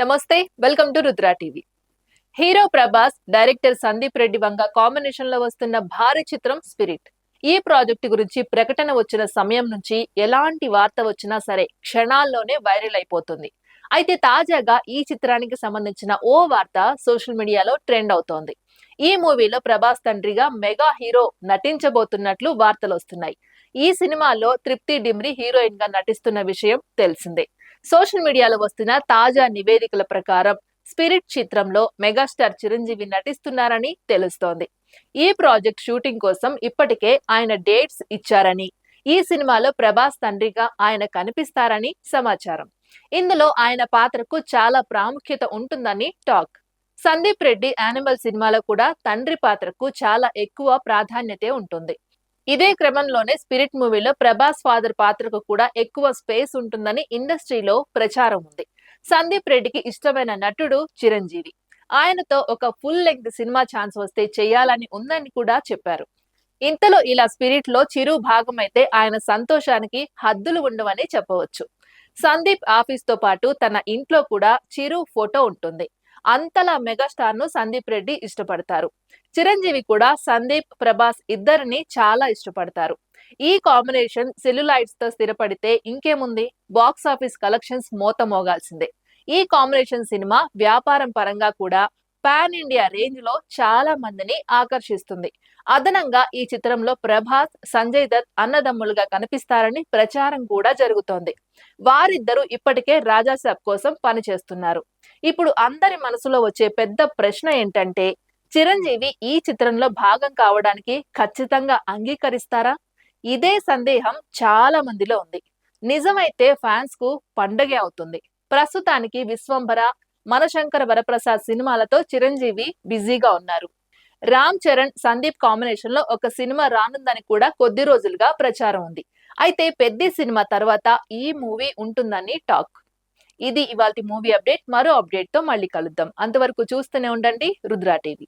నమస్తే welcome to Rudra TV. Hero Prabhas director Sandeep Reddy Vanga కాంబినేషన్లో వస్తున్న భారీ చిత్రం స్పిరిట్. ఈ ప్రాజెక్టు గురించి ప్రకటన వచ్చిన సమయం నుంచి ఎలాంటి వార్త వచ్చినా సరే క్షణాల్లోనే వైరల్ అయిపోతుంది. అయితే తాజాగా ఈ చిత్రానికి సంబంధించిన ఓ వార్త సోషల్ మీడియాలో ట్రెండ్ అవుతోంది. ఈ మూవీలో ప్రభాస్ తండ్రిగా మెగా హీరో నటించబోతున్నట్లు వార్తలు వస్తున్నాయి. ఈ సినిమాలో తృప్తి డిమ్రి హీరోయిన్గా నటిస్తున్న విషయం తెలిసిందే. సోషల్ మీడియాలో వస్తున్న తాజా నివేదికల ప్రకారం స్పిరిట్ చిత్రంలో మెగాస్టార్ చిరంజీవి నటిస్తున్నారని తెలుస్తోంది. ఈ ప్రాజెక్ట్ షూటింగ్ కోసం ఇప్పటికే ఆయన డేట్స్ ఇచ్చారని ఈ సినిమాలో ప్రభాస్ తండ్రిగా ఆయన కనిపిస్తారని సమాచారం. ఇందులో ఆయన పాత్రకు చాలా ప్రాముఖ్యత ఉంటుందని టాక్. సందీప్ రెడ్డి యానిమల్ సినిమాలో కూడా తండ్రి పాత్రకు చాలా ఎక్కువ ప్రాధాన్యతే ఉంటుంది. ఇదే క్రమంలోనే స్పిరిట్ మూవీలో ప్రభాస్ ఫాదర్ పాత్రకు కూడా ఎక్కువ స్పేస్ ఉంటుందని ఇండస్ట్రీలో ప్రచారం ఉంది. సందీప్ రెడ్డికి ఇష్టమైన నటుడు చిరంజీవి. ఆయనతో ఒక ఫుల్ లెంగ్త్ సినిమా ఛాన్స్ వస్తే చేయాలని ఉందని కూడా చెప్పారు. ఇంతలో ఇలా స్పిరిట్లో చిరు భాగమైతే ఆయన సంతోషానికి హద్దులు ఉండవని చెప్పవచ్చు. సందీప్ ఆఫీస్తో పాటు తన ఇంట్లో కూడా చిరు ఫోటో ఉంటుంది. అంతలా మెగాస్టార్ను సందీప్ రెడ్డి ఇష్టపడతారు. చిరంజీవి కూడా సందీప్ ప్రభాస్ ఇద్దరిని చాలా ఇష్టపడతారు. ఈ కాంబినేషన్ సెల్యులైట్స్తో స్థిరపడితే ఇంకేముంది? బాక్స్ ఆఫీస్ కలెక్షన్స్ మోతమోగాల్సిందే. ఈ కాంబినేషన్ సినిమా వ్యాపారం పరంగా కూడా పాన్ ఇండియా రేంజ్లో చాలా మందిని ఆకర్షిస్తుంది. అదనంగా ఈ చిత్రంలో ప్రభాస్ సంజయ్ దత్ అన్నదమ్ములుగా కనిపిస్తారని ప్రచారం కూడా జరుగుతోంది. వారిద్దరూ ఇప్పటికే రాజాసాబ్ కోసం పనిచేస్తున్నారు. ఇప్పుడు అందరి మనసులో వచ్చే పెద్ద ప్రశ్న ఏంటంటే చిరంజీవి ఈ చిత్రంలో భాగం కావడానికి ఖచ్చితంగా అంగీకరిస్తారా? ఇదే సందేహం చాలా మందిలో ఉంది. నిజమైతే ఫ్యాన్స్కు పండగే అవుతుంది. ప్రస్తుతానికి విశ్వంభర మనశంకర వరప్రసాద్ సినిమాలతో చిరంజీవి బిజీగా ఉన్నారు. రామ్ చరణ్ సందీప్ కాంబినేషన్లో ఒక సినిమా రానుందని కూడా కొద్ది రోజులుగా ప్రచారం ఉంది. అయితే పెద్ద సినిమా తర్వాత ఈ మూవీ ఉంటుందని టాక్. ఇది ఇవాళ మూవీ అప్డేట్ మరో అప్డేట్తో మళ్ళీ కలుద్దాం. అంతవరకు చూస్తూనే ఉండండి రుద్రా టీవీ.